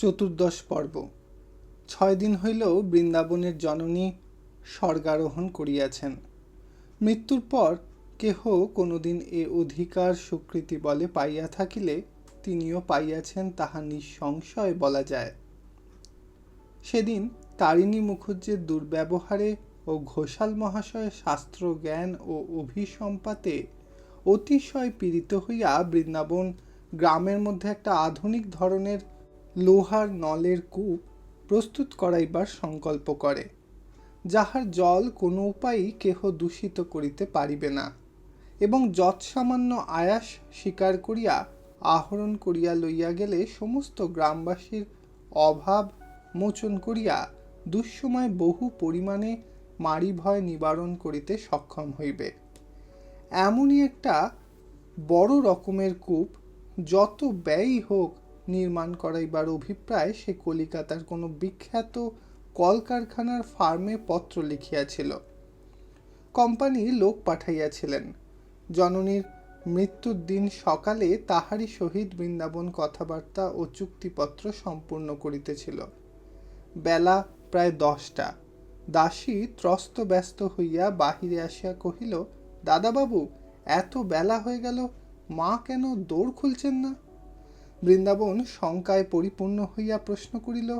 চতুর্দশ পর্ব। ছয় দিন হইলেও বৃন্দাবনের জননী স্বর্গারোহণ করিয়াছেন। মৃত্যুর পর কেহ কোনোদিন এ অধিকার স্বীকৃতি বলে পাইয়া থাকিলে তিনিও পাইয়াছেন তাহা নিঃসংশয় বলা যায়। সেদিন তারিণী মুখুজ্জের দুর্ব্যবহারে ও ঘোষাল মহাশয়ের শাস্ত্র জ্ঞান ও অভিসম্পাতে অতিশয় পীড়িত হইয়া বৃন্দাবন গ্রামের মধ্যে একটা আধুনিক ধরনের লোহার নলের কূপ প্রস্তুত করাইবার সংকল্প করে, যাহার জল কোনো উপায়ই কেহ দূষিত করিতে পারিবে না, এবং যৎসামান্য আয়াস স্বীকার করিয়া আহরণ করিয়া লইয়া গেলে সমস্ত গ্রামবাসীর অভাব মোচন করিয়া দুঃসময় বহু পরিমাণে মারি ভয় নিবারণ করিতে সক্ষম হইবে। এমনই একটা বড় রকমের কূপ যত ব্যয়ই হোক নির্মাণ করাইবার অভিপ্রায় সে কলিকাতার কোনো বিখ্যাত কলকারখানার ফার্মে পত্র লিখিয়াছিল। কোম্পানি লোক পাঠাইয়াছিলেন। জননীর মৃত্যুর দিন সকালে তাহারই সহিত বৃন্দাবন কথাবার্তা ও চুক্তিপত্র সম্পূর্ণ করিতেছিল। বেলা প্রায় দশটা। দাসী ত্রস্ত ব্যস্ত হইয়া বাহিরে আসিয়া কহিল, দাদাবাবু, এত বেলা হয়ে গেল, মা কেন দৌড় খুলছেন না? বৃন্দাবন শঙ্কায় পরিপূর্ণ হইয়া প্রশ্ন করিল,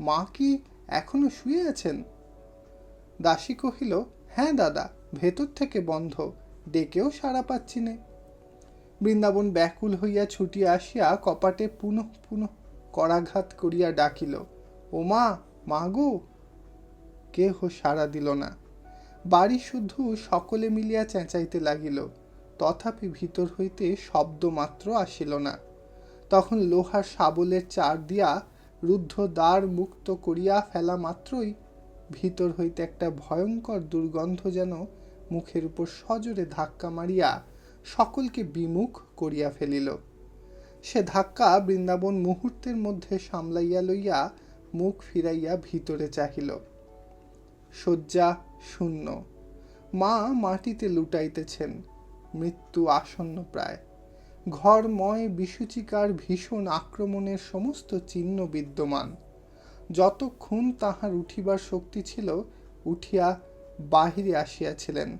মা কি এখনও শুয়ে আছেন? দাসী কহিল হ্যাঁ দাদা, ভেতর থেকে বন্ধ, ডেকেও সাড়া পাচ্ছি নে। বৃন্দাবন ব্যাকুল হইয়া ছুটিয়া আসিয়া কপাটে পুনঃ পুনঃ করাঘাত করিয়া ডাকিল, ও মা মা গো? কেহ সাড়া দিল না। বাড়ি শুধু সকলে মিলিয়া চেঁচাইতে লাগিল, তথাপি ভিতর হইতে শব্দ মাত্র আসিল না। তখন লোহার শাবলের চার দিয়া রুদ্ধ দ্বার মুক্ত করিয়া ফেলা মাত্রই ভিতর হইতে একটা ভয়ঙ্কর দুর্গন্ধ যেন মুখের উপর সজোরে ধাক্কা মারিয়া সকলকে বিমুখ করিয়া ফেলিল। সে ধাক্কা বৃন্দাবন মুহূর্তের মধ্যে সামলাইয়া লইয়া মুখ ফিরাইয়া ভিতরে চাহিল। শয্যা শূন্য। মা মাটিতে লুটাইতেছেন। মৃত্যু আসন্ন প্রায়। ঘরময় বিসূচিকার ভীষণ আক্রমণের সমস্ত চিহ্ন বিদ্যমান। যতক্ষণ তাহার উঠিবার শক্তি ছিল, উঠিয়া বাহিরে আসিয়াছিলেন।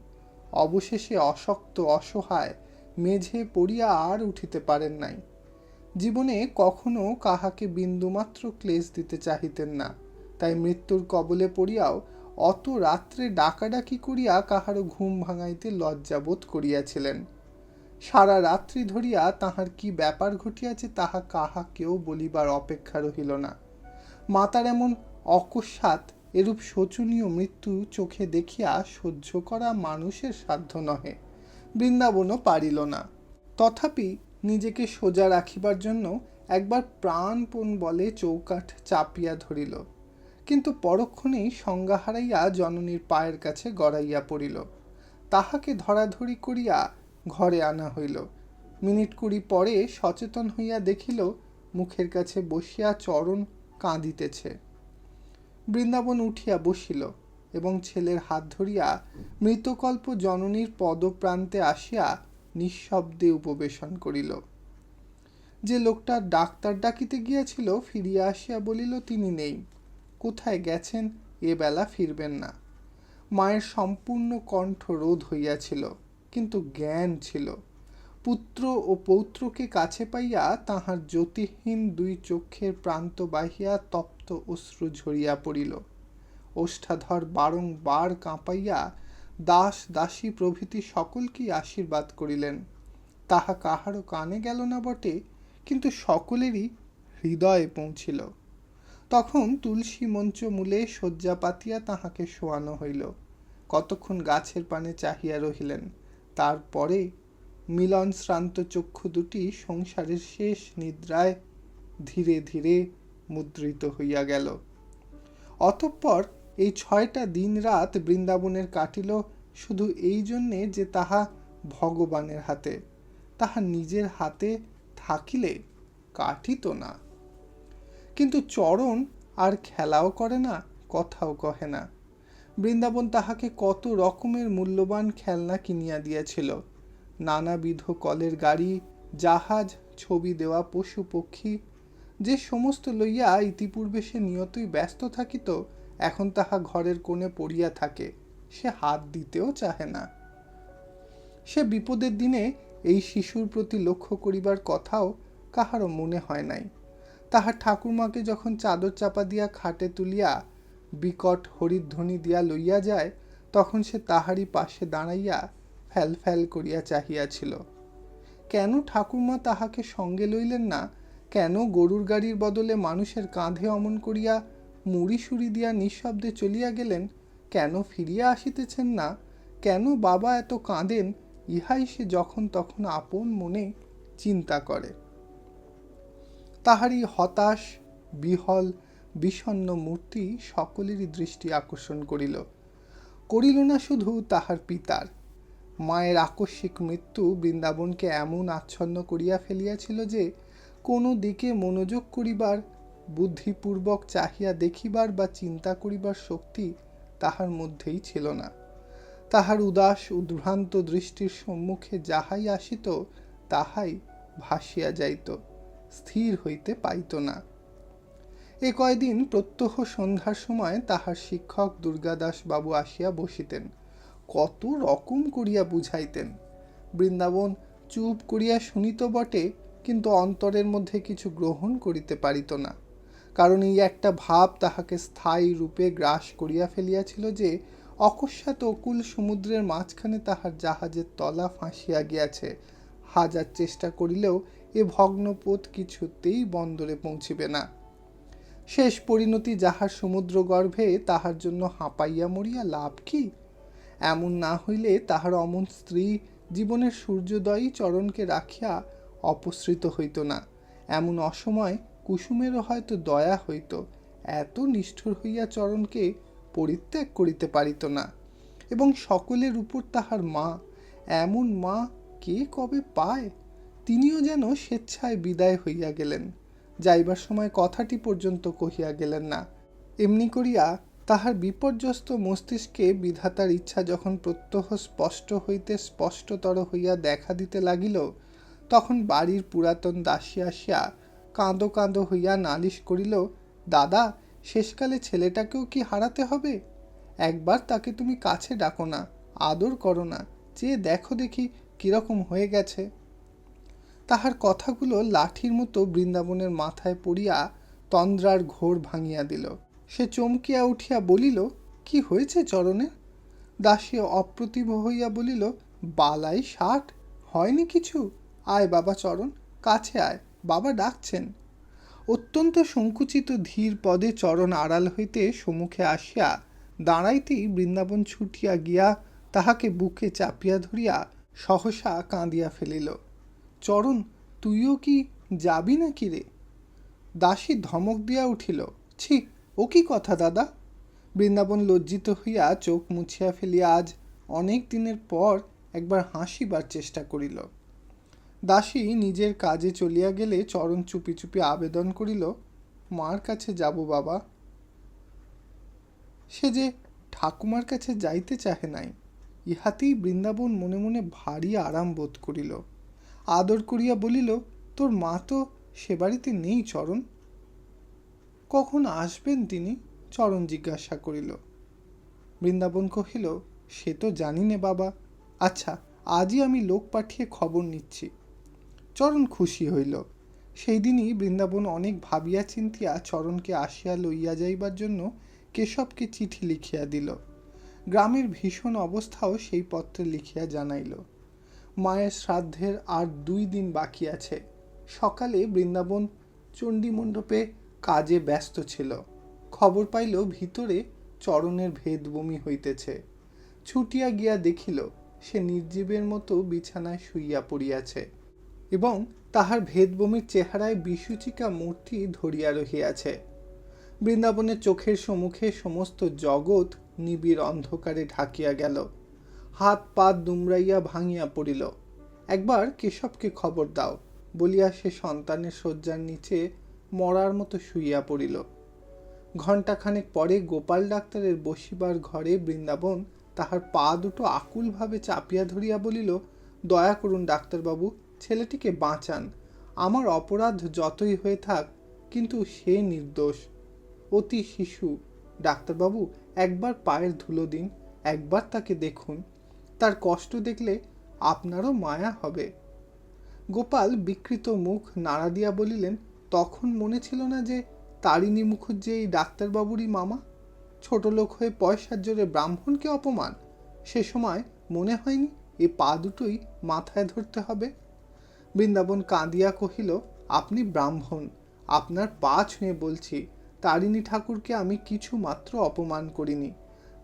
অবশেষে অশক্ত, অসহায় মেঝে পড়িয়া আর উঠিতে পারেন নাই। জীবনে কখনো কাহাকে বিন্দুমাত্র ক্লেশ দিতে চাহিতেন না। তাই মৃত্যুর কবলে পড়িয়াও অত রাত্রে ডাকাডাকি করিয়া কাহারও ঘুম ভাঙাইতে লজ্জাবোধ করিয়াছিলেন। সারা রাত্রি ধরিয়া তাহার কি ব্যাপার ঘটিয়াছে তাহা কাহা কেউ বলিবার অপেক্ষা রহিল না। মাতার এমন অকস্মাৎ এরূপ শোচনীয় মৃত্যু চোখে দেখিয়া সহ্য করা মানুষের সাধ্য নহে, বৃন্দাবনও পারিল না। তথাপি নিজেকে সোজা রাখিবার জন্য একবার প্রাণপণ বলে চৌকাঠ চাপিয়া ধরিল, কিন্তু পরক্ষণেই সংজ্ঞা হারাইয়া জননীর পায়ের কাছে গড়াইয়া পড়িল। তাহাকে ধরাধরি করিয়া ঘরে আনা হইল। মিনিট কুড়ি পরে সচেতন হইয়া দেখিল, মুখের কাছে বসিয়া চরণ কাঁদিতেছে। বৃন্দাবন উঠিয়া বসিল এবং ছেলের হাত ধরিয়া মৃতকল্প জননীর পদপ্রান্তে আসিয়া নিঃশব্দে উপবেশন করিল। যে লোকটা ডাক্তার ডাকিতে গিয়াছিল, ফিরিয়া আসিয়া বলিল, তিনি নেই। কোথায় গেছেন? এ বেলা ফিরবেন না। মায়ের সম্পূর্ণ কণ্ঠ রোধ হইয়াছিল। কিন্তু জ্ঞান ছিল। পুত্র ও পৌত্রকে কাছে পাইয়া তাহার জ্যোতিহীন দুই চক্ষের প্রান্ত বাহিয়া তপ্ত অশ্রু ঝরিয়া পড়িল। ওষ্ঠাধর বারংবার কাঁপাইয়া দাস দাসী প্রভৃতি সকলকেই আশীর্বাদ করিলেন। তাহা কাহারও কানে গেল না বটে, কিন্তু সকলেরই হৃদয়ে পৌঁছিল। তখন তুলসী মঞ্চ মূলে শয্যা পাতিয়া তাহাকে শোয়ানো হইল। কতক্ষণ গাছের পানে চাহিয়া রহিলেন। তারপরে মিলন শ্রান্ত চক্ষু দুটি সংসারের শেষ নিদ্রায় ধীরে ধীরে মুদ্রিত হইয়া গেল। অতঃপর এই ছয়টা দিন রাত বৃন্দাবনের কাটিল শুধু এই জন্যে যে তাহা ভগবানের হাতে, তাহা নিজের হাতে থাকিলে কাটিত না। কিন্তু চরণ আর খেলাও করে না, কথাও কহে না। বৃন্দাবন তাহাকে কত রকমের মূল্যবান খেলনা কিনিয়া দিয়াছিল। নানাবিধ কলের গাড়ি, জাহাজ, ছবি দেওয়া পশু পক্ষী, যে সমস্ত লইয়া ইতিপূর্বে সে নিয়তই ব্যস্ত থাকিত, এখন তাহা ঘরের কোণে পড়িয়া থাকে। সে হাত দিতেও চাহে না। সে বিপদের দিনে এই শিশুর প্রতি লক্ষ্য করিবার কথাও কাহারও মনে হয় নাই। তাহার ঠাকুরমাকে যখন চাদর চাপা দিয়া খাটে তুলিয়া বিকট হরিধ্বনি দিয়া লইয়া যায়, তখন সে তাহারই পাশে দাঁড়াইয়া ফ্যাল ফ্যাল করিয়া চাহিয়াছিল। কেন ঠাকুরমা তাহাকে সঙ্গে লইলেন না? কেন গরুর গাড়ির বদলে মানুষের কাঁধে অমন করিয়া মুড়ি সুড়ি দিয়া নিঃশব্দে চলিয়া গেলেন? কেন ফিরিয়া আসিতেছেন না? কেন বাবা এত কাঁদেন? ইহাই সে যখন তখন আপন মনে চিন্তা করে। তাহারই হতাশ, বিহল বিষণ্ন মূর্তি সকলেরই দৃষ্টি আকর্ষণ করিল। করিল না শুধু তাহার পিতার। মায়ের আকস্মিক মৃত্যু বৃন্দাবনকে এমন আচ্ছন্ন করিয়া ফেলিয়াছিল যে, কোনো দিকে মনোযোগ করিবার, বুদ্ধিপূর্বক চাহিয়া দেখিবার বা চিন্তা করিবার শক্তি তাহার মধ্যেই ছিল না। তাহার উদাস উদ্ভ্রান্ত দৃষ্টির সম্মুখে যাহাই আসিত, তাহাই ভাসিয়া যাইত, স্থির হইতে পাইত না। এ কয়দিন প্রত্যহ সন্ধ্যার সময় তাহার শিক্ষক দুর্গাদাস বাবু আসিয়া বসিতেন। কত রকম করিয়া বুঝাইতেন। বৃন্দাবন চুপ করিয়া শুনিত বটে, কিন্তু অন্তরের মধ্যে কিছু গ্রহণ করিতে পারিত না। কারণ এই একটা ভাব তাহাকে স্থায়ী রূপে গ্রাস করিয়া ফেলিয়াছিল যে, অকস্মাৎ অকুল সমুদ্রের মাঝখানে তাহার জাহাজের তলা ফাঁসিয়া গিয়াছে। হাজার চেষ্টা করিলেও এ ভগ্নপথ কিছুতেই বন্দরে পৌঁছিবে না। শেষ পরিণতি যাহার সমুদ্র গর্ভে তাহার জন্য হাঁপাইয়া মরিয়া লাভ কি? এমন না হইলে তাহার অমন স্ত্রী জীবনের সূর্যোদয়ী চরণকে রাখিয়া অপসৃত হইত না। এমন অসময় কুসুমেরও হয়তো দয়া হইত, এত নিষ্ঠুর হইয়া চরণকে পরিত্যাগ করিতে পারিত না। এবং সকলের উপর তাহার মা, এমন মা কে কবে পায়? তিনিও যেন স্বেচ্ছায় বিদায় হইয়া গেলেন। যাইবার সময় কথাটি পর্যন্ত কহিয়া গেলেন না। এমনি করিয়া তাহার বিপর্যস্ত মস্তিষ্কে বিধাতার ইচ্ছা যখন প্রত্যহ স্পষ্ট হইতে স্পষ্টতর হইয়া দেখা দিতে লাগিল, তখন বাড়ির পুরাতন দাসী আসিয়া কাঁদো কাঁদো হইয়া নালিশ করিল, দাদা, শেষকালে ছেলেটাকেও কি হারাতে হবে? একবার তাকে তুমি কাছে ডাকো না, আদর করো না, চেয়ে দেখো দেখি কীরকম হয়ে গেছে। তাহার কথাগুলো লাঠির মতো বৃন্দাবনের মাথায় পড়িয়া তন্দ্রার ঘোর ভাঙিয়া দিল। সে চমকিয়া উঠিয়া বলিল, কি হয়েছে চরণে? দাসী অপ্রতিভ হইয়া বলিল, বালাই ষাট, হয়নি কিছু? আয় বাবা চরণ, কাছে আয়, বাবা ডাকছেন। অত্যন্ত সংকুচিত ধীর পদে চরণ আড়াল হইতে সম্মুখে আসিয়া দাঁড়াইতেই বৃন্দাবন ছুটিয়া গিয়া তাহাকে বুকে চাপিয়া ধরিয়া সহসা কাঁদিয়া ফেলিল। চরণ, তুইও কি যাবি নাকি রে? দাসী ধমক দিয়া উঠিল, ছি, ও কি কথা দাদা? বৃন্দাবন লজ্জিত হইয়া চোখ মুছিয়া ফেলিয়া আজ অনেক দিনের পর একবার হাসিবার চেষ্টা করিল। দাসী নিজের কাজে চলিয়া গেলে চরণ চুপি চুপি আবেদন করিল, মার কাছে যাব বাবা? সে যে ঠাকুমার কাছে যাইতে চাহে নাই, ইহাতেই বৃন্দাবন মনে মনে ভারী আরাম বোধ করিল। আদর করিয়া বলিল, তোর মা তো সে বাড়িতে নেই চরণ? কখন আসবেন তিনি? চরণ জিজ্ঞাসা করিল। বৃন্দাবন কহিল, সে তো জানি নে বাবা। আচ্ছা আজই আমি লোক পাঠিয়ে খবর নিচ্ছি। চরণ খুশি হইল। সেই দিনই বৃন্দাবন অনেক ভাবিয়া চিন্তিয়া চরণকে আসিয়া লইয়া যাইবার জন্য কেশবকে চিঠি লিখিয়া দিল। গ্রামের ভীষণ অবস্থাও সেই পত্রে লিখিয়া জানাইল। মায়ের শ্রাদ্ধের আর দুই দিন বাকি আছে। সকালে বৃন্দাবন চণ্ডী মণ্ডপে কাজে ব্যস্ত ছিল। খবর পাইল ভিতরে চরণের ভেদ বমি হইতেছে। ছুটিয়া গিয়া দেখিল, সে নির্জীবের মতো বিছানায় শুইয়া পড়িয়াছে এবং তাহার ভেদবমির চেহারায় বিসূচিকা মূর্তি ধরিয়া রহিয়াছে। বৃন্দাবনের চোখের সম্মুখে সমস্ত জগৎ নিবিড় অন্ধকারে ঢাকিয়া গেল। হাত পা দুমড়াইয়া ভাঙিয়া পড়িল। একবার কেশবকে খবর দাও বলিয়া সে সন্তানের শয্যার নিচে মরার মতো শুইয়া পড়িল। ঘণ্টাখানেক পরে গোপাল ডাক্তারের বসিবার ঘরে বৃন্দাবন তাহার পা দুটো আকুলভাবে চাপিয়া ধরিয়া বলিল, দয়া করুন ডাক্তারবাবু, ছেলেটিকে বাঁচান। আমার অপরাধ যতই হয়ে থাক, কিন্তু সে নির্দোষ। অতি শিশু। ডাক্তারবাবু, একবার পায়ের ধুলো দিন, একবার তাকে দেখুন। তার কষ্ট দেখলে আপনারও মায়া হবে। গোপাল বিকৃত মুখ নাড়া দিয়া বলিলেন, তখন মনে ছিল না যে তারিণী মুখুজ্জি এই ডাক্তারবাবুরই মামা? ছোট লোক হয়ে পয়সার জোরে ব্রাহ্মণকে অপমান? সে সময় মনে হয়নি এ পা দুটোই মাথায় ধরতে হবে? বৃন্দাবন কাঁদিয়া কহিল, আপনি ব্রাহ্মণ, আপনার পা ছুঁয়ে বলছি, তারিণী ঠাকুরকে আমি কিছু মাত্র অপমান করিনি।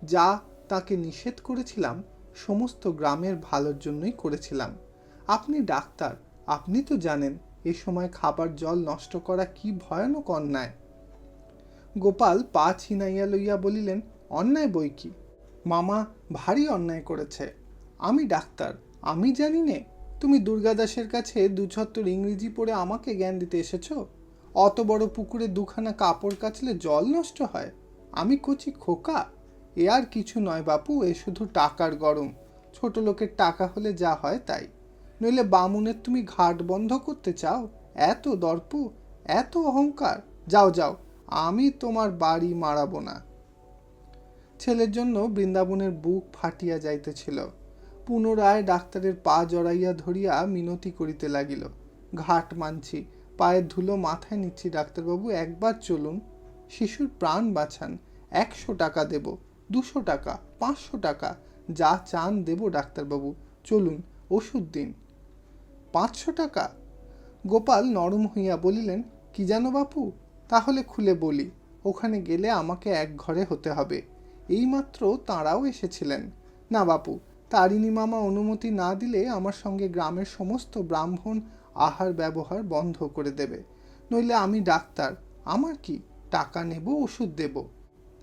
যা তাকে নিষেধ করেছিলাম সমস্ত গ্রামের ভালোর জন্যই করেছিলাম। আপনি ডাক্তার, আপনি তো জানেন, এ সময় খাবার জল নষ্ট করা কি ভয়ানক অন্যায়। গোপাল পা ছিনাইয়া লইয়া বলিলেন, অন্যায় বই কি? মামা ভারী অন্যায় করেছে। আমি ডাক্তার, আমি জানি নে, তুমি দুর্গাদাসের কাছে দুছত্তর ইংরেজি পড়ে আমাকে জ্ঞান দিতে এসেছ? অত বড় পুকুরে দুখানা কাপড় কাচলে জল নষ্ট হয়? আমি কচি খোকা? এ আর কিছু নয় বাপু, এ শুধু টাকার গরম। ছোট লোকের টাকা হলে যা হয় তাই। নইলে বামুনের তুমি ঘাট বন্ধ করতে চাও? এত দর্প, এত অহংকার। যাও যাও, আমি তোমার বাড়ি মারাবো না। ছেলের জন্য বৃন্দাবনের বুক ফাটিয়া যাইতেছিল। পুনরায় ডাক্তারের পা জড়াইয়া ধরিয়া মিনতি করিতে লাগিল। ঘাট মানছি, পায়ের ধুলো মাথায় নিচ্ছি ডাক্তারবাবু, একবার চলুন। শিশুর প্রাণ বাঁচান, একশো টাকা দেব। দুশো টাকা, পাঁচশো টাকা, যা চান দেব ডাক্তারবাবু। চলুন, ওষুধ দিন। পাঁচশো টাকা? গোপাল নরম হইয়া বলিলেন, কি জানো বাপু? তাহলে খুলে বলি। ওখানে গেলে আমাকে এক ঘরে হতে হবে। এইমাত্র তাঁরাও এসেছিলেন। না বাপু, তারিণী মামা অনুমতি না দিলে আমার সঙ্গে গ্রামের সমস্ত ব্রাহ্মণ আহার ব্যবহার বন্ধ করে দেবে। নইলে আমি ডাক্তার, আমার কি? টাকা নেব, ওষুধ দেব।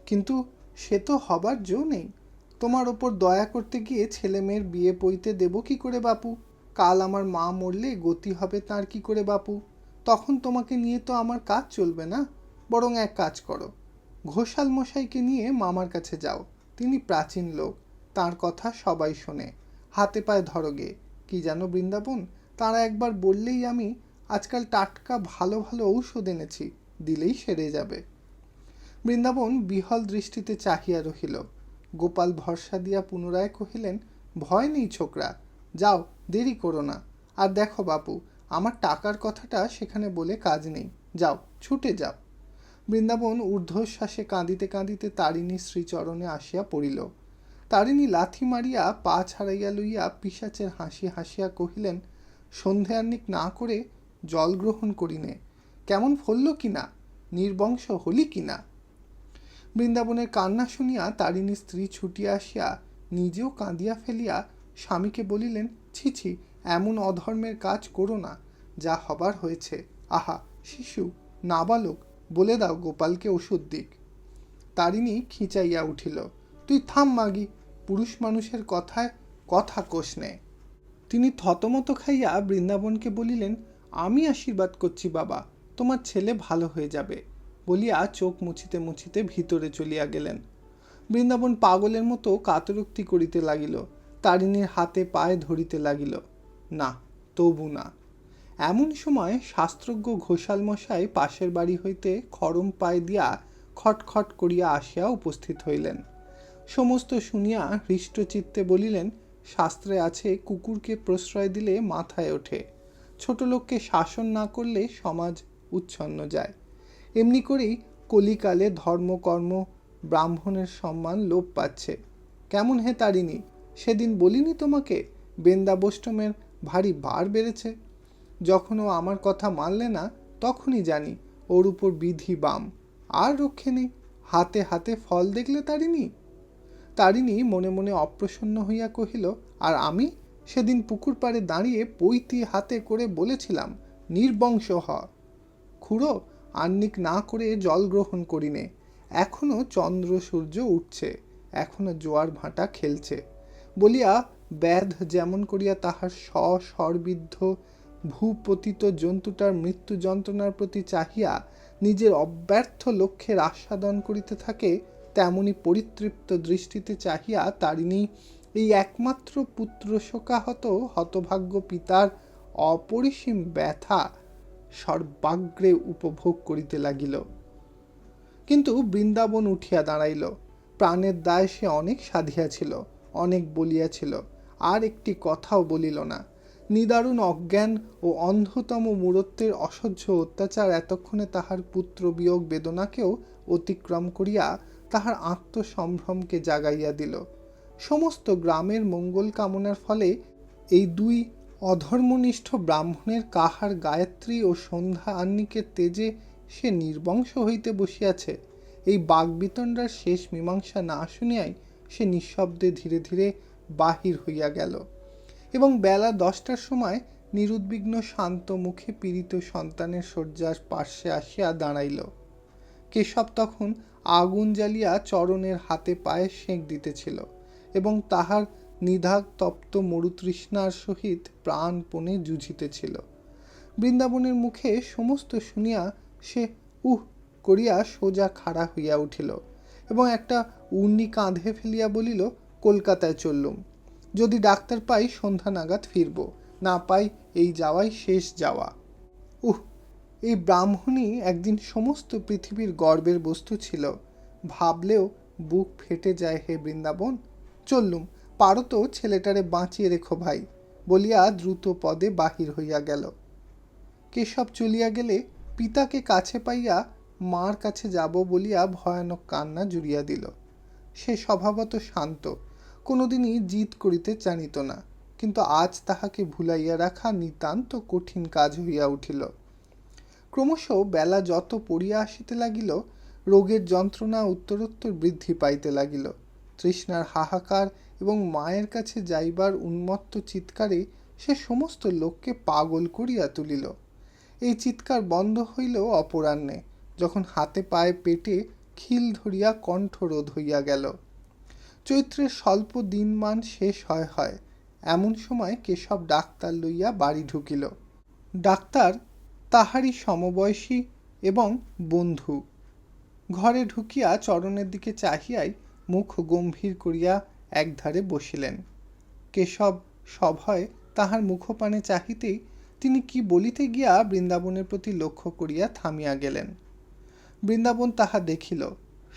কিন্তু সে তো হবার জো নেই। তোমার ওপর দয়া করতে গিয়ে ছেলে মেয়ের বিয়ে পইতে দেব কি করে বাপু? কাল আমার মা মরলে গতি হবে তার কি করে বাপু? তখন তোমাকে নিয়ে তো আমার কাজ চলবে না। বরং এক কাজ করো। ঘোষাল মশাইকে নিয়ে মামার কাছে যাও। তিনি প্রাচীন লোক। তার কথা সবাই শোনে। হাতে পায়ে ধরোগে কি জানো বৃন্দাবন? তারা একবার বললেই আমি আজকাল টাটকা ভালো ভালো ঔষধ এনেছি। দিলেই সেরে যাবে। বৃন্দাবন বিহল দৃষ্টিতে চাহিয়া রহিল। গোপাল ভরসা দিয়া পুনরায় কহিলেন, ভয় নেই ছোকরা, যাও, দেরি করো না। আর দেখো বাপু, আমার টাকার কথাটা সেখানে বলে কাজ নেই। যাও, ছুটে যাও। বৃন্দাবন ঊর্ধ্বশ্বাসে কাঁদিতে কাঁদিতে তারিণী শ্রীচরণে আসিয়া পড়িল। তারিণী লাথি মারিয়া পা ছাড়াইয়া লইয়া পিসাচের হাসি হাসিয়া কহিলেন, সন্ধে আহ্নিক না করে জল গ্রহণ করিনে কেমন ফলল কিনা? নির্বংশ হলি কিনা? বৃন্দাবনের কান্না শুনিয়া তারিণী স্ত্রী ছুটিয়া আসিয়া নিজেও কাঁদিয়া ফেলিয়া স্বামীকে বলিলেন, ছি ছি, এমন অধর্মের কাজ করো না, যা হবার হয়েছে। আহা, শিশু, নাবালক, বলে দাও গোপালকে ওষুধ দিক। তারিণী খিঁচাইয়া উঠিল, তুই থাম মাগি, পুরুষ মানুষের কথায় কথা কোষ নেয় তিনি থতমত খাইয়া বৃন্দাবনকে বলিলেন, আমি আশীর্বাদ করছি বাবা, তোমার ছেলে ভালো হয়ে যাবে। বলিয়া চোখ মুছিতে মুছিতে ভিতরে চলিয়া গেলেন। বৃন্দাবন পাগলের মতো কাতরোক্তি করিতে লাগিল, তারিণীর হাতে পায়ে ধরিতে লাগিল। না, তবু না এমন সময় শাস্ত্রজ্ঞ ঘোষাল মশাই পাশের বাড়ি হইতে খড়ম পায়ে দিয়া খটখট করিয়া আসিয়া উপস্থিত হইলেন। সমস্ত শুনিয়া হৃষ্টচিত্তে বলিলেন, শাস্ত্রে আছে, কুকুরকে প্রশ্রয় দিলে মাথায় ওঠে। ছোট লোককে শাসন না করলে সমাজ উচ্ছন্ন যায়। এমনি করেই কলিকালে ধর্মকর্ম ব্রাহ্মণের সম্মান লোপ পাচ্ছে। কেমন হে তারিণী, সেদিন বলিনি তোমাকে বেন্দাবষ্টমের ভারী বার বেড়েছে? যখন ও আমার কথা মানলে না, তখনই জানি ওর উপর বিধি বাম। আর রক্ষে নেই, হাতে হাতে ফল দেখলে তারিণী? তারিণী মনে মনে অপ্রসন্ন হইয়া কহিল, আর আমি সেদিন পুকুর পাড়ে দাঁড়িয়ে পৈতি হাতে করে বলেছিলাম, নির্বংশ হ। খুড়ো আন্নিক না করে জল গ্রহণ করিনে। এখনও চন্দ্র সূর্য উঠছে, এখনও জোয়ার ভাঁটা খেলছে। বলিয়া ব্যাধ যেমন করিয়া তাহার স্বস্বরবিদ্ধ ভূপতিত জন্তুটার মৃত্যু যন্ত্রণার প্রতি চাহিয়া নিজের অব্যর্থ লক্ষ্যের আস্বাদন করিতে থাকে, তেমনি পরিতৃপ্ত দৃষ্টিতে চাহিয়া তারিণী এই একমাত্র পুত্র শোকাহত হতভাগ্য পিতার অপরিসীম ব্যথা সর্বাগ্রে উপভোগ করিতে লাগিল। কিন্তু বৃন্দাবন উঠিয়া দাঁড়াইল। প্রাণের দায় সে অনেক সাধিয়াছিল অনেক বলিয়াছিল আর একটি কথাও বলিল না। নিদারুণ অজ্ঞান ও অন্ধতম মূরত্বের অসহ্য অত্যাচার এতক্ষণে তাহার পুত্র বিয়োগ বেদনাকেও অতিক্রম করিয়া তাহার আত্মসম্ভ্রমকে জাগাইয়া দিল। সমস্ত গ্রামের মঙ্গল কামনার ফলে এই দুই অধর্মনিষ্ঠ ব্রাহ্মণের কাহার গায়ত্রী ও সন্ধ্যা আহ্নিকের তেজে সে নির্বংশ হইতে বসিয়াছে। এই বাগবিতণ্ডার শেষ মীমাংসা না শুনিয়াই সে নিঃশব্দে ধীরে ধীরে বাহির হইয়া গেল এবং বেলা দশটার সময় নিরুদ্বিগ্ন শান্ত মুখে পীড়িত সন্তানের শয্যার পার্শ্বে আসিয়া দাঁড়াইল। কেশব তখন আগুন জ্বালিয়া চরণের হাতে পায়ে সেঁক দিতেছিল এবং তাহার নিধাগ তপ্ত মরুতৃষ্ণার সহিত প্রাণপণে যুঝিতেছিল। বৃন্দাবনের মুখে সমস্ত শুনিয়া সে উহ করিয়া সোজা খাড়া হইয়া উঠিল এবং একটা উর্নি কাঁধে ফেলিয়া বলিল, কলকাতায় চললুম। যদি ডাক্তার পাই, সন্ধ্যা নাগাদ ফিরব। না পাই, এই যাওয়াই শেষ যাওয়া। উহ, এই ব্রাহ্মণী একদিন সমস্ত পৃথিবীর গর্বের বস্তু ছিল। ভাবলেও বুক ফেটে যায় হে বৃন্দাবন, চললুম। পারো তো ছেলেটারে বাঁচিয়ে রেখো ভাই, বলিয়া দ্রুত পদে বাহির হইয়া গেল। কেশব চলিয়া গেলে পিতাকে কাছে পাইয়া মার কাছে যাব বলিয়া ভয়ানক কান্না জুড়িয়া দিল। সে স্বভাবত শান্ত, কোনোদিনই জিত করিতে জানিত না, কিন্তু আজ তাহাকে ভুলাইয়া রাখা নিতান্ত কঠিন কাজ হইয়া উঠিল। ক্রমশ বেলা যত পড়িয়া আসিতে লাগিল, রোগের যন্ত্রণা উত্তরোত্তর বৃদ্ধি পাইতে লাগিল। তৃষ্ণার হাহাকার এবং মায়ের কাছে যাইবার উন্মত্ত চিৎকারে সে সমস্ত লোককে পাগল করিয়া তুলিল। এই চিৎকার বন্ধ হইল অপরাহ্নে, যখন হাতে পায়ে পেটে খিল ধরিয়া কণ্ঠরোধ হইয়া গেল। চৈত্রের স্বল্প দিনমান শেষ হয় হয়, এমন সময় কেশব ডাক্তার লইয়া বাড়ি ঢুকিল। ডাক্তার তাহারই সমবয়সী এবং বন্ধু। ঘরে ঢুকিয়া চরণের দিকে চাহিয়াই মুখ গম্ভীর করিয়া একধারে বসিলেন। কেশব সভয় তাহার মুখপানে চাহিতেই তিনি কি বলিতে গিয়া বৃন্দাবনের প্রতি লক্ষ্য করিয়া থামিয়া গেলেন। বৃন্দাবন তাহা দেখিল,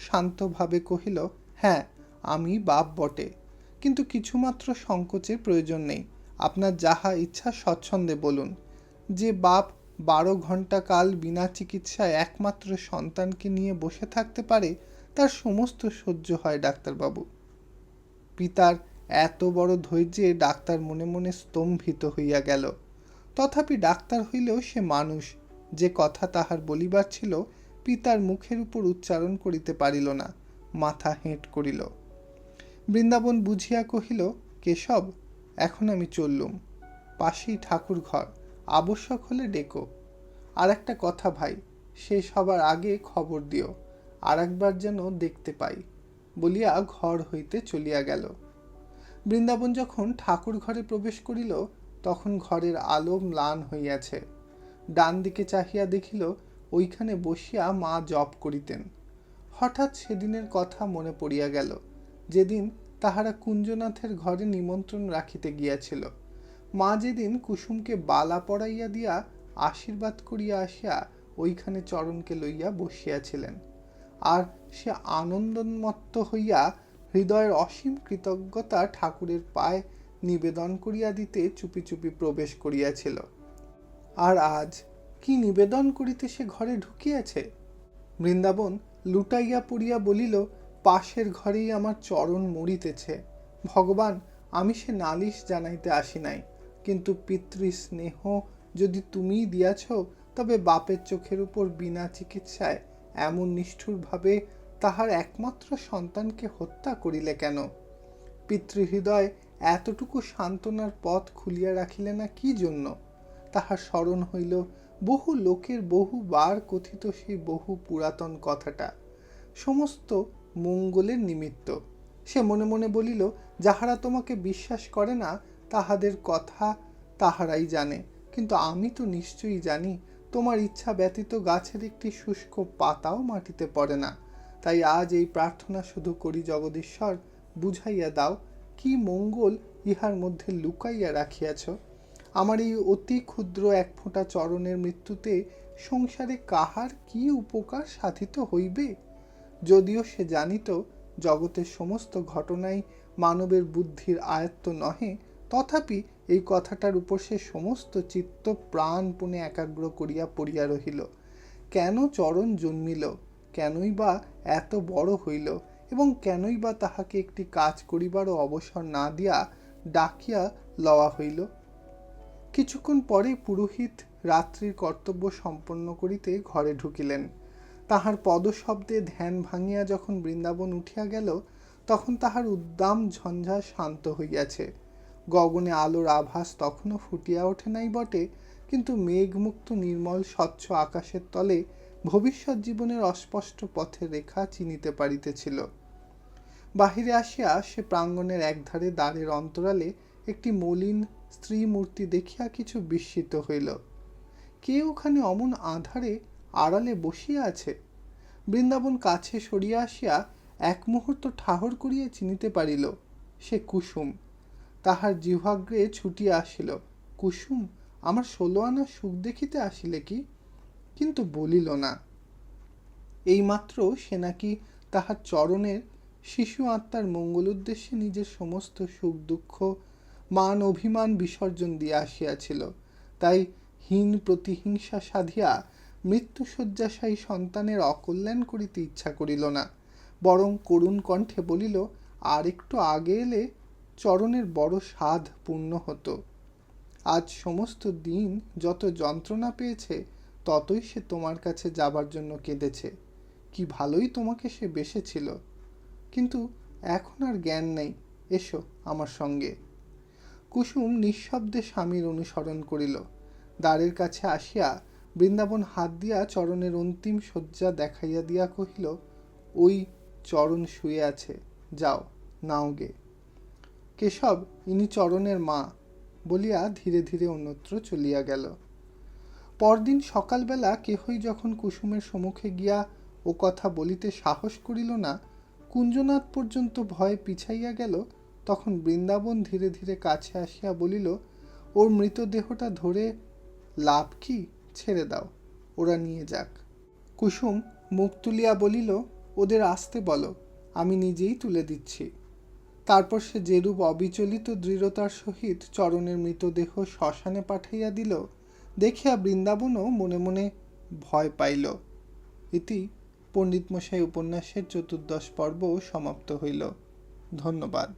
শান্তভাবে কহিল হ্যাঁ আমি বাপ বটে, কিন্তু কিছুমাত্র সংকোচের প্রয়োজন নেই। আপনার যাহা ইচ্ছা স্বচ্ছন্দে বলুন। যে বাপ বারো ঘণ্টা কাল বিনা চিকিৎসায় একমাত্র সন্তানকে নিয়ে বসে থাকতে পারে, তার সমস্ত সহ্য হয় ডাক্তারবাবু। পিতার এত বড় ধৈর্যে ডাক্তার মনে মনে স্তম্ভিত হইয়া গেল। তথাপি ডাক্তার হইলেও সে মানুষ, যে কথা তাহার বলিবার ছিল, পিতার মুখের উপর উচ্চারণ করিতে পারিল না, মাথা হেঁট করিল। বৃন্দাবন বুঝিয়া কহিল, কেশব, এখন আমি চললুম। পাশেই ঠাকুর ঘর, আবশ্যক হলে ডেকো। আর একটা কথা ভাই শেষ হবার আগে খবর দিও আর একবার যেন দেখতে পাই। বলিয়া ঘর হইতে চলিয়া গেল। বৃন্দাবন যখন ঠাকুর ঘরে প্রবেশ করিল, তখন ঘরের আলো ম্লান হইয়াছে। ডান দিকে চাহিয়া দেখিল, ওইখানে বসিয়া মা জপ করিতেন। হঠাৎ সেদিনের কথা মনে পড়িয়া গেল, যেদিন তাহারা কুঞ্জনাথের ঘরে নিমন্ত্রণ রাখিতে গিয়াছিল। মা যেদিন কুসুমকে বালা পড়াইয়া দিয়া আশীর্বাদ করিয়া আসিয়া ওইখানে চরণকে লইয়া বসিয়াছিলেন। আর সে আনন্দোন্মত্ত হইয়া হৃদয়ের অসীম কৃতজ্ঞতা ঠাকুরের পায়ে নিবেদন করিয়া দিতে চুপি চুপি প্রবেশ করিয়াছিল। আর আজ কি নিবেদন করিতে সে ঘরে ঢুকিয়াছে? বৃন্দাবন লুটাইয়া পড়িয়া বলিল, পাশের ঘরেই আমার চরণ মরিতেছে। ভগবান, আমি সে নালিশ জানাইতে আসি নাই। কিন্তু পিতৃ স্নেহ যদি তুমিই দিয়াছ, তবে বাপের চোখের উপর বিনা চিকিৎসায় এমন নিষ্ঠুরভাবে তাহার একমাত্র সন্তানকে হত্যা করিলে কেন? পিতৃহৃদয় এতটুকু সান্ত্বনার পথ খুলিয়া রাখিলে না কি জন্য? তাহার স্মরণ হইল বহু লোকের বহুবার কথিত সেই বহু পুরাতন কথাটা। সমস্ত মঙ্গলের নিমিত্ত। সে মনে মনে বলিল, যাহারা তোমাকে বিশ্বাস করে না, তাহাদের কথা তাহারাই জানে। কিন্তু আমি তো নিশ্চয়ই জানি তোমার ইচ্ছা ব্যতীত গাছের একটি শুষ্ক পাতাও মাটিতে পড়ে না। তাই আজ এই প্রার্থনা শুধু করি, জগদীশ্বর, বুঝাইয়া দাও, কি মঙ্গল ইহার মধ্যে লুকাইয়া রাখিয়াছ। আমার এই অতি ক্ষুদ্র এক ফোঁটা চরণের মৃত্যুতে সংসারে কাহার কি উপকার সাধিত হইবে? যদিও সে জানিত, জগতের সমস্ত ঘটনাই মানবের বুদ্ধির আয়ত্ত নহে, তথাপি এই কথাটার উপর সে সমস্ত চিত্ত প্রাণপণে একাগ্র করিয়া পড়িয়া রহিল। কেন চরণ জন্মিল? কেনই বা এত বড় হইল? এবং কেনই বা তাহাকে একটি কাজ করিবারও অবসর না দিয়া ডাকিয়া লওয়া হইল? কিছুক্ষণ পরে পুরোহিত রাত্রির কর্তব্য সম্পন্ন করিতে ঘরে ঢুকিলেন। তাহার পদশব্দে ধ্যান ভাঙিয়া যখন বৃন্দাবন উঠিয়া গেল, তখন তাহার উদ্দাম ঝঞ্ঝা শান্ত হইয়াছে। গগনে আলোর আভাস তখনও ফুটিয়া ওঠে নাই বটে, কিন্তু মেঘমুক্ত নির্মল স্বচ্ছ আকাশের তলে ভবিষ্যৎ জীবনের অস্পষ্ট পথের রেখা চিনিতে পারিতেছিল। বাহিরে আসিয়া সে প্রাঙ্গণের একধারে দ্বারের অন্তরালে একটি মলিন স্ত্রী মূর্তি দেখিয়া কিছু বিস্মিত হইল। কে ওখানে অমন আধারে আড়ালে বসিয়া আছে? বৃন্দাবন কাছে সরিয়া আসিয়া এক মুহূর্ত ঠাহর করিয়া চিনিতে পারিল, সে কুসুম। তাহার জিহ্বাগ্রে ছুটিয়া আসিল। কুসুম, আমার ষোলো আনা সুখ দেখিতে আসিলে কি? কিন্তু বলিল না। এইমাত্র সে নাকি তাহার চরণের শিশু আত্মার মঙ্গল উদ্দেশ্যে নিজের সমস্ত সুখ, দুঃখ, মান, অভিমান বিসর্জন দিয়া আসিয়াছিল। তাই হীন প্রতিহিংসা সাধিয়া মৃত্যুশয্যাশায়ী সন্তানের অকল্যাণ করিতে ইচ্ছা করিল না। বরং করুণ কণ্ঠে বলিল, আর একটু আগে এলে চরণের বড় সাধ পূর্ণ হতো। আজ সমস্ত দিন যত যন্ত্রণা পেয়েছে, ততই সে তোমার কাছে যাবার জন্য কেঁদেছে। কি ভালোই তোমাকে সে বেসেছিল। কিন্তু এখন আর জ্ঞান নেই। এসো আমার সঙ্গে। কুসুম নিঃশব্দে স্বামীর অনুসরণ করিল। দ্বারের কাছে আসিয়া বৃন্দাবন হাত দিয়া চরণের অন্তিম শয্যা দেখাইয়া দিয়া কহিল, ওই চরণ শুয়ে আছে, যাও, নাও গে। কেশব, ইনি চরণের মা বলিয়া ধীরে ধীরে অন্যত্র চলিয়া গেল। পরদিন সকালবেলা কেহই যখন কুসুমের সম্মুখে গিয়া ও কথা বলিতে সাহস করিল না, কুঞ্জনাথ পর্যন্ত ভয়ে পিছাইয়া গেল, তখন বৃন্দাবন ধীরে ধীরে কাছে আসিয়া বলিল, ওর মৃতদেহটা ধরে লাভ কি? ছেড়ে দাও, ওরা নিয়ে যাক। কুসুম মুখ তুলিয়া বলিল, ওদের আসতে বলো, আমি নিজেই তুলে দিচ্ছি। তারপর সে যেরূপ অবিচলিত দৃঢ়তার সহিত চরণের মৃতদেহ শ্মশানে পাঠাইয়া দিল, দেখিয়া বৃন্দাবনও মনে মনে ভয় পাইল। ইতি পণ্ডিতমশাই উপন্যাসের চতুর্দশ পর্ব সমাপ্ত হইল। ধন্যবাদ।